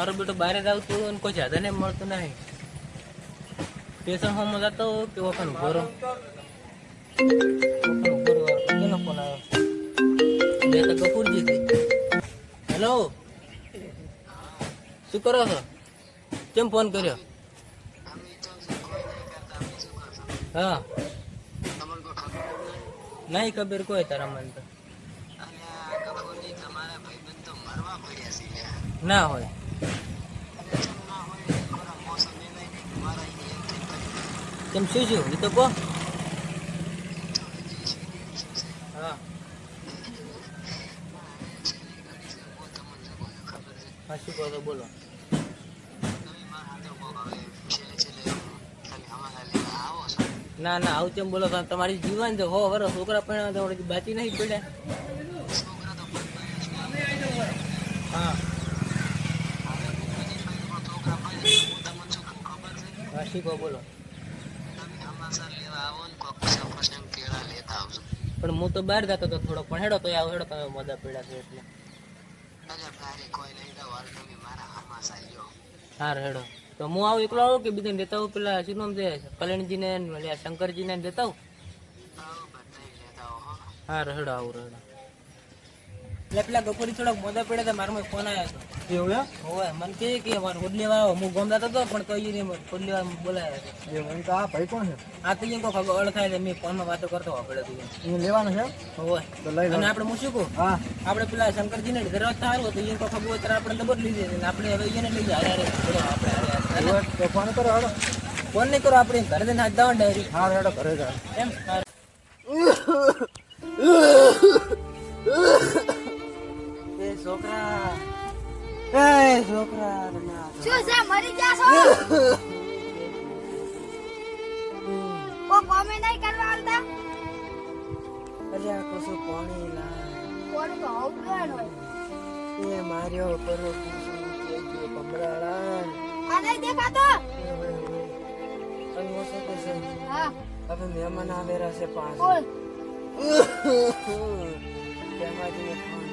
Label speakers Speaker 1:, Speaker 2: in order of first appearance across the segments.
Speaker 1: મારો બેટો બહાર જ આવતો હોય ને કોઈ એમ મળતું નહીં. સ્ટેશન હોમ જતો કે વખત ઊભો થી હેલો શું કરો છો? કેમ ફોન કર્યો? હા. નહીં ખબર કોઈ તારા મન તો. ના હોય. કેમ શું શું એ તો કહો તો બોલો. ના ના, આવું તેમ બોલો? તમારી જીવન છે. હો વરો છોકરા પણ તો બાકી નહીં પડ્યા હા. બોલો. પણ હું તો બહાર જતો હતો થોડો પણ હેડો તો આવો હેડો તમે મદા પીડા છે એટલે. હા હેડો. તો હું આવું એકલો આવું કે બીજાને દેતા આવું? પેલા શું નામ છે કલ્યાણજીને શંકરજીને ને દેતા આવું? હા. રહેડો આવું રહેડો એટલે પેલા ગપોરી થોડાક મોદા પડ્યા હતા મારો ફોન આવ્યો હતો.
Speaker 2: એવું એમ?
Speaker 1: હોવે મને કહે કે મારે હોડ લેવા આવો. હું ગોમ હતો પણ કહ્યું નહીં મને લેવા
Speaker 2: તો આ ભાઈ કોણ છે?
Speaker 1: આ તો એમ કોઈ મેં ફોનમાં વાતો કરતો આપણે તું
Speaker 2: લેવાનું છે
Speaker 1: હોવે.
Speaker 2: તો લઈ
Speaker 1: અને આપણે હું આપણે પેલા શંકરજીને ઘરે સારું હતું એને કોઈ ખબર હોય ત્યારે આપણે ડબલ લીધી હતી. આપણે હવે એને લઈ જાય હારે આપણે
Speaker 2: હોય તો ફોન કરો હેડો
Speaker 1: ફોન નહીં કરો આપણે ઘરે જઈને હાથ દાવા ડાયરી.
Speaker 2: હા હેડો ઘરે જાઓ
Speaker 1: એમ? એ છોકરા
Speaker 3: શું છે મરી ગયા છો? કોમે નહીં કરવા આલતા
Speaker 1: અરે આ કશું પાણી લાય.
Speaker 3: કોણ તો હોવું હોય.
Speaker 1: એ માર્યો પરો કે જે
Speaker 3: આ નહીં દેખાતો?
Speaker 1: અને ઓછો છે
Speaker 3: હા.
Speaker 1: હવે મહેમાન આવેલા છે પાંચ
Speaker 3: બોલ
Speaker 1: તેમાંથી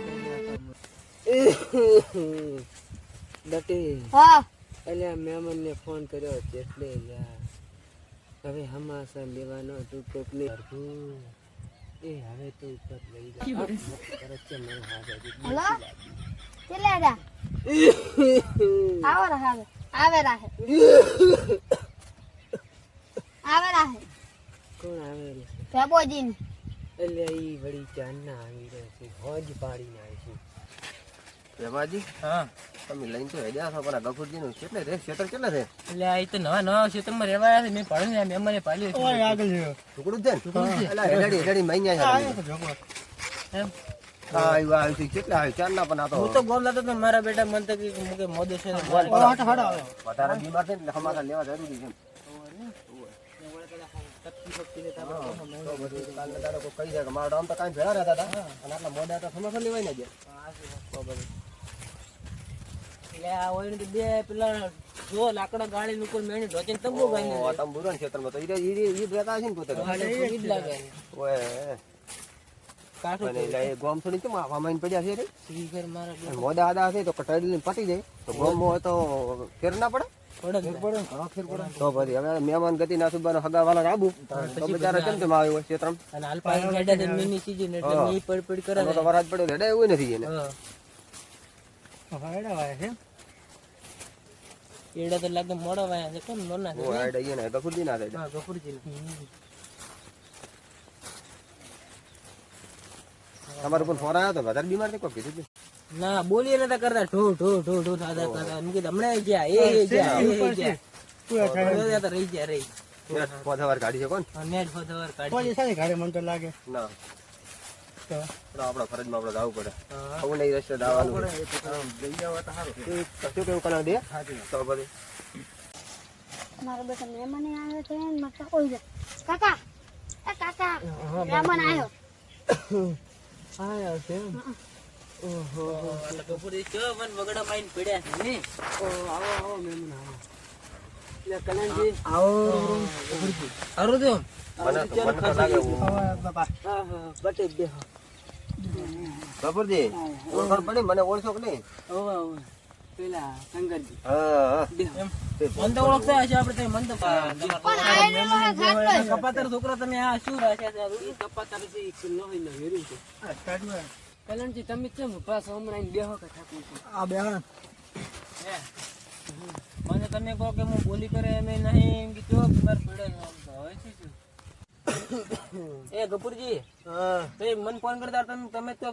Speaker 1: ડટી
Speaker 3: હા.
Speaker 1: એટલે મેમન ને ફોન કર્યો એટલે યાર હવે હમાસા લેવાનો તું કોકને હરખું એ હવે તો ઉપર લઈ જા. તરત છે મને
Speaker 3: હા કેટલે જા? આવો રહા આવે. રાહે. આવે રાહે.
Speaker 1: કોણ આવે છે
Speaker 3: ભેબોજીન.
Speaker 1: એટલે ઈ વળી ચાંદના આવી રહ્યો છે હોજ પાડીને આવી છે.
Speaker 2: રેવાજી
Speaker 1: હા.
Speaker 2: તમે લઈને તો હેડ્યા છો પણ ગફુરજી નું કેટલે રે ક્ષેત્ર કેટલે છે?
Speaker 1: એટલે આ તો નવા નવા ક્ષેત્રમાં રહેવા આવ્યા છે મેં ને પાડ્યું છે.
Speaker 2: આગળ ટુકડું છે એટલે હેડાડી હેડાડી મહિના છે.
Speaker 1: એમ?
Speaker 2: આવ્યું આવ્યું કેટલા આવ્યું ચાર ના પણ આ તો
Speaker 1: હું તો ગોમ લાતો તો મારા બેટા મન તો કે છે
Speaker 2: વધારે બીમાર છે એટલે લેવા જરૂરી કોઈ કહી જાય મારા આમ તો કાંઈ ભેળા રહેતા હતા. અને આટલા મોડા તો સમાધાન લેવાય ને ગયા.
Speaker 1: એટલે આ હોય તો બે પેલા જો લાકડા ગાળી મેણી ઢોચીને તંબુ
Speaker 2: ઓ, ને તો. ઈ ઈ ઈ જ રહેતા ને પોતે
Speaker 1: ઈ જ લાગે.
Speaker 2: ઓય,
Speaker 1: કાઠું
Speaker 2: એટલે એ ગોમ થોડી કેમ પડ્યા છે રે?
Speaker 1: ઈ મારા
Speaker 2: મોડા આદા હશે તો કટાડી પટી જાય. તો ગોમ હોય તો ફેર ના પડે. તો પછી હવે મહેમાન ગતિ ના સુબાનો હગાવાલા રાબુ. તો બિચારા કેમ તેમ આવ્યો?
Speaker 1: અને ગાડા છે મિની સીઝન એટલે મી પડ પડ કરે
Speaker 2: તો વરાજ પડ્યો રેડે એવું નથી એને.
Speaker 1: હા. એડા તો લાગે મોડા વાયા છે કેમ નોના છે?
Speaker 2: ઓ આડે ઈ ને ગફુરજી ના થાય
Speaker 1: હા ગફુરજી
Speaker 2: તમારો પણ ફોન આવ્યો તો વધારે બીમાર છે કોઈ? કીધું
Speaker 1: ના બોલીએ નતા કરતા ઢો ઢો ઢો ઢો દાદા કરતા. એમ કીધું હમણાં ગયા એ એ ગયા એ એ ગયા. તો રહી ગયા રહી
Speaker 2: નેટ પોધાવાર કાઢી છે કોણ?
Speaker 1: નેટ ફોધવર કાઢી
Speaker 2: ના તો આપણા ફરજમાં આપણે જવું પડે.
Speaker 1: હા.
Speaker 2: આવું નહીં રસ્તે દાવાનું કશું કેવું કલા દે. તો પછી?
Speaker 3: મારો બેટો મહેમાન આવ્યો છે ને મારે કોઈ જાય કાકા! એ કાકા! મહેમાન આવ્યો
Speaker 1: આયા. છે ઓહો. કપૂરી ચો મન વગડા માઈન પડ્યા છે ને? આવો આવો મહેમાન આવો. કલાંજી આવો. હારું
Speaker 2: મને તો મને લાગે એવું.
Speaker 1: હા હા બટે બેહો.
Speaker 2: ગફુરજી ઓળખાણ પડી? મને ઓળખો કે નહીં?
Speaker 1: ઓવે
Speaker 4: પેલા શંકરજી.
Speaker 2: હા.
Speaker 1: મન તો ઓળખતા હશે આપણે તો મન તો. કપાતર છોકરા તમે આ શું રાખ્યા છે? આ
Speaker 4: એ કપાતા પછી નો હોય છે. કલ્યાણજી તમે કેમ પાછો હમણાં બેહો કે ઠાકુર છો?
Speaker 1: હે? મને તમે કહો કે હું બોલી કરે એમ નહીં એમ કીધું બીમાર પડે આમ શું છું એ કપૂરજી તો એ મને ફોન કરતા તમે તમે તો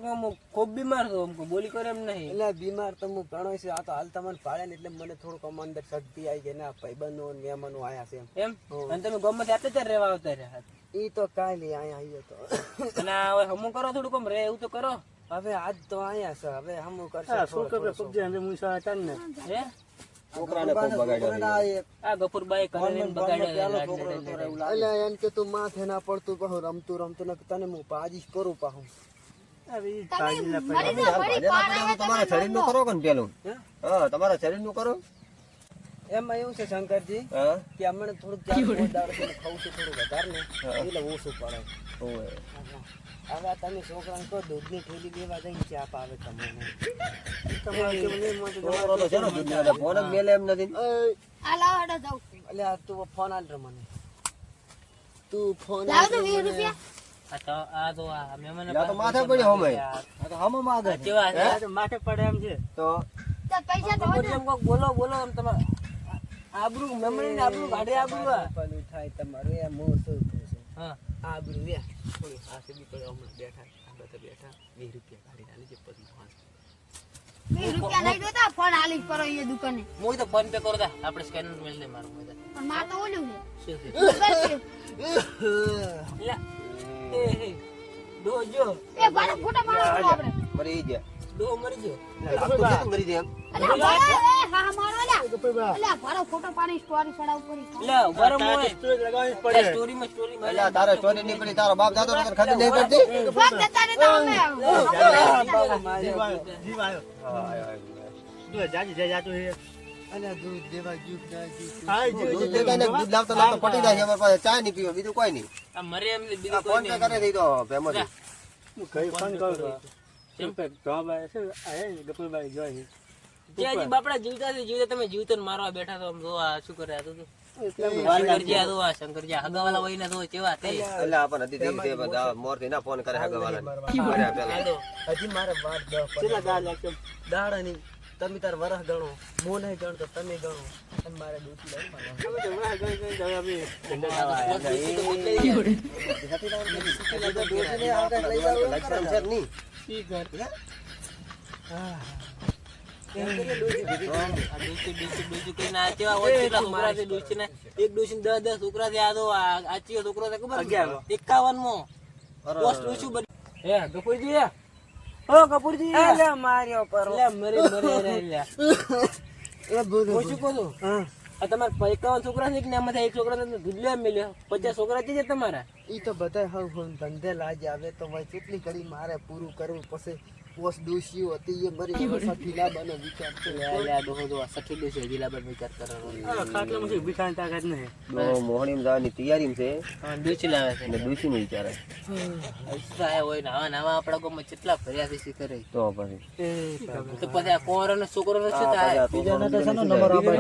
Speaker 1: ખૂબ બીમાર છો અમુક બોલી કરે એમ નહીં.
Speaker 4: એટલે બીમાર તો હું ઘણો છે. આ તો હાલ તમને પાડે ને એટલે મને થોડુંક આમ અંદર શક્તિ આવી ગઈ ને ભાઈબંધો મહેમાનો આયા છે એમ.
Speaker 1: એમ? અને તમે ગમે ત્યાં ત્યાં રહેવા આવતા રહ્યા
Speaker 4: ઈ તો કાલે અહીંયા આવ્યો તો.
Speaker 1: અને હવે હમું કરો થોડુંક આમ રે એવું તો કરો?
Speaker 4: હવે આજ તો અહીંયા છે. હવે હમું કરશે થોડો થોડો
Speaker 1: હે?
Speaker 2: છોકરાને ખૂબ બગાડ્યો
Speaker 1: આ ગફુરભાઈ કરે ને
Speaker 4: એટલે એમ કે તું માથે ના પડતું પાહું રમતું રમતું ને તને હું પાજીશ કરું પાહું.
Speaker 2: તમારા શરીર શરીરનું કરો કે ને પેલું? હા તમારા શરીરનું કરો.
Speaker 4: એમાં એવું છે શંકરજી કે હમણાં થોડુંક ખાવું છું થોડું વધારે ને એટલે ઓછું પડે. હવે તમે છોકરાને કહો દૂધની થેલી લેવા જઈને ચાપ આવે તમને.
Speaker 2: ફોન જ મેલે એમ નથી?
Speaker 3: આ લાવો હેડો જાઉં.
Speaker 4: એટલે આ તું ફોન આલ મને. તું ફોન
Speaker 3: લાવો તો વીસ રૂપિયા.
Speaker 1: આ તો આ તો આ મહેમાન
Speaker 2: યા તો માથે પડ્યો હમે
Speaker 4: માથે પડે એમ છે.
Speaker 2: તો?
Speaker 3: તો પૈસા તો
Speaker 1: કપૂરજી એમ કોક બોલો બોલો એમ આબરૂ મેમરી ને આબરૂ કાઢે આબરૂ આ.
Speaker 4: પેલું થાય તમારું એમ હું શું કહું છું?
Speaker 1: હા.
Speaker 4: આબરૂ યા થોડી હાથે બી પડે હમણાં બેઠા આ બધા બેઠા. વીસ રૂપિયા કાઢી આલી જે પછી પાંચ.
Speaker 3: વીસ રૂપિયા લઈ દેતા ફોન આલી જ પડો એ દુકાને.
Speaker 1: હું તો ફોન પે કરો તા. આપણે સ્કેનર મેળ દે મારું બધા
Speaker 3: પણ માર તો ઓલું છે.
Speaker 1: લા. એ હે.
Speaker 3: એ ભાડો ફોટા પાડો આપણે?
Speaker 2: મરી ગયા.
Speaker 1: ડો મરી ગયો
Speaker 2: લાગતું છે મરી જાય એમ
Speaker 3: અલ્યા ભાડો, એ હા મારો અલ્યા અલ્યા ભાડો ફોટો પાડી સ્ટોરી ચડાવ કરી
Speaker 1: લે ઊભા રહો મોય. સ્ટોરી માં સ્ટોરી માં
Speaker 2: એટલે તારે ચોરી નીકળી તારો બાપ જાતો નકર ખબર નહીં પડતી
Speaker 3: ભાગ જતા રહેતા અમે.
Speaker 4: અલ્યા દૂધ દેવા જૂઠ ના જૂઠ
Speaker 2: દૂધ દેતા ને દૂધ લાવતા લાવતા પટી જાય છે પાસે ચા ની પીવો બીજું કોઈ નહીં.
Speaker 1: આ મરે એમ ને
Speaker 2: આ ફોન
Speaker 1: ફોન બાપડા જીવતા છે જીવતા તમે જીવતો મારવા બેઠા તો જો આ શું કરે આ તો. શંકરજી આ જો આ શંકરજી હગાવાલા હોય ને તો કેવા તે?
Speaker 2: એટલે આપણને હતી તે તે બધા મોરથી ના ફોન કરે હગાવાલાને. કર્યા પેલા.
Speaker 4: હજી મારે વાત દસ કેટલા દાડ દાડાની તમે તાર વરસ ગણો મો નહીં ગણતો તમે ગણો. અને મારે દૂધ લઈ
Speaker 1: એક દસ દસ છોકરા ચિયો છોકરો એકાવન મો ડૂચી બની હે કપૂરજી ઓ કપૂરજી.
Speaker 4: અલે માર્યો પર.
Speaker 1: લે મરી મરી રે લે
Speaker 4: એ બધું.
Speaker 1: હું શું કહું આ તમારા એકાવન છોકરા છે કે ને આમાંથી એક છોકરા ને દૂધ મળ્યો પચાસ છોકરા છે તમારા.
Speaker 4: ઈ તો બધા હવ હવ ધંધે લાજ આવે તો ભાઈ કેટલી ઘડી મારે પૂરું કરવું પછી પોસ દોષીઓ હતી એ મરી વરસાદથી લાવવાનો વિચાર છે
Speaker 1: લે આ ડોહો જો સઠી ડોસી હજી લાબર વિચાર કરવાનો.
Speaker 2: ડોહો મોહણીમાં જવાની તૈયારીમાં છે.
Speaker 1: હા ડૂચી લાવે છે.
Speaker 2: અને ડૂસીનું વિચારે
Speaker 1: હસતા આયા હોય ને આવા ને આવા આપણા ગામમાં કેટલા ફર્યા છે કરે.
Speaker 2: તો પછી.
Speaker 1: તો પછી આ કોરો છોકરો નો શું થાય?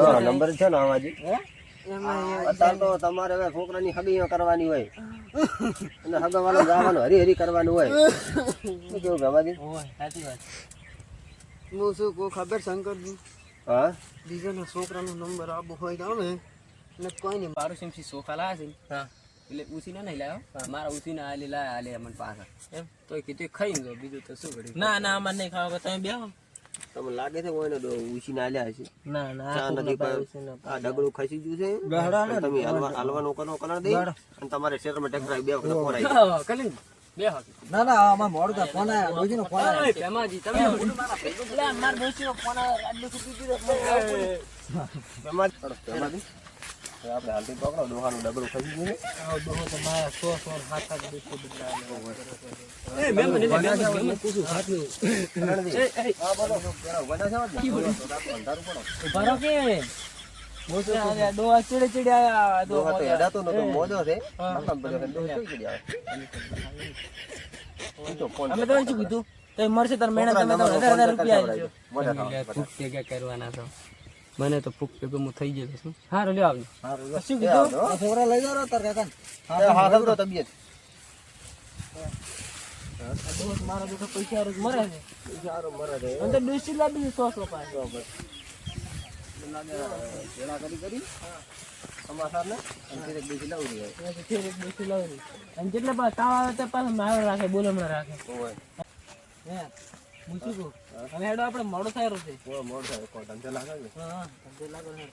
Speaker 2: હા, નંબર છે ને આવાજી એમાં અત્યારે તો તમારે હવે છોકરાની હગીઓ કરવાની હોય. અને હગાવાળા જવાનું હરી હરી કરવાનું હોય. શું કેવું ભેમાજી?
Speaker 1: સાચી વાત.
Speaker 4: હું શું કહું ખબર શંકરજી?
Speaker 2: હા?
Speaker 4: બીજાના છોકરાનો નંબર આબો હોય તો ને કોઈ નહીં
Speaker 1: મારું સિમસી સોફા લાવે છે? હા.
Speaker 4: એટલે ઉસી ના નહીં લાવ્યો મારા ઉસી ના આલી લાયા આલે મને પાછા.
Speaker 1: એમ?
Speaker 4: તો કીધું ખાઈ ગયો બીજું તો શું કર્યું
Speaker 1: ના ના અમારે નહીં ખાવા તમે બેહો
Speaker 2: તમને લાગે છે કોઈને ઉછીને આલ્યા હશે?
Speaker 1: ના ના
Speaker 2: ચા નથી પાયો. આ ડગલું ખસી ગયું છે? અને તમે હલવા હલવાનો કરો કલર દઈ અને તમારે શેરમાં ટેક્ટર બે વખત ખોરાય
Speaker 4: કલી બે બેહો
Speaker 5: ના ના આમાં મોડું થાય. ફોન આવ્યો ડોશીનો ફોન આવ્યો
Speaker 4: પેમાજી તમે
Speaker 1: એટલે મારા દોસ્તીનો ફોન આવે આટલું સુધી દીધો
Speaker 2: પેમાજી જ પડો, એમાં જ. હવે આપણે હાલથી પકડો ગયું.
Speaker 1: તો મારા સો સો હાથ હાથ દોસ્તો
Speaker 2: હા, બોલો. ના તો રાતનું અંધારું પડો.
Speaker 1: કે? મળશે તાર મહેનત તમે તો હજાર હજાર રૂપિયા
Speaker 4: કરવાના છો? મને તો ફૂક ભેગું હું થઈ ગયો છું. સારું લ્યો આવજો.
Speaker 1: શું કીધું?
Speaker 5: આ છોકરા લઈ જાઓ તાર કાકા
Speaker 2: હા સમજો તબિયત.
Speaker 1: મારા બેટા પૈસા રોજ મરે છે.
Speaker 2: સારું મરે છે.
Speaker 1: અંદર તો ડોસી લાવી સો સો પાસે
Speaker 2: ભેળા કરી કરી. સમાચાર ને. એક બીજી લાવી
Speaker 1: એક ડોસી લાવી અને જેટલા પાસે તાવ આવે તે પાસે મારો રાખે બોલે હમણાં રાખે.
Speaker 2: ઓય.
Speaker 1: હે. હું શું કહું હવે હેડો આપણે મોડું થાય રહ્યું છે.
Speaker 2: મોડ થાય કોઈ લાગે
Speaker 1: હા ધંધે લાગો હેડો.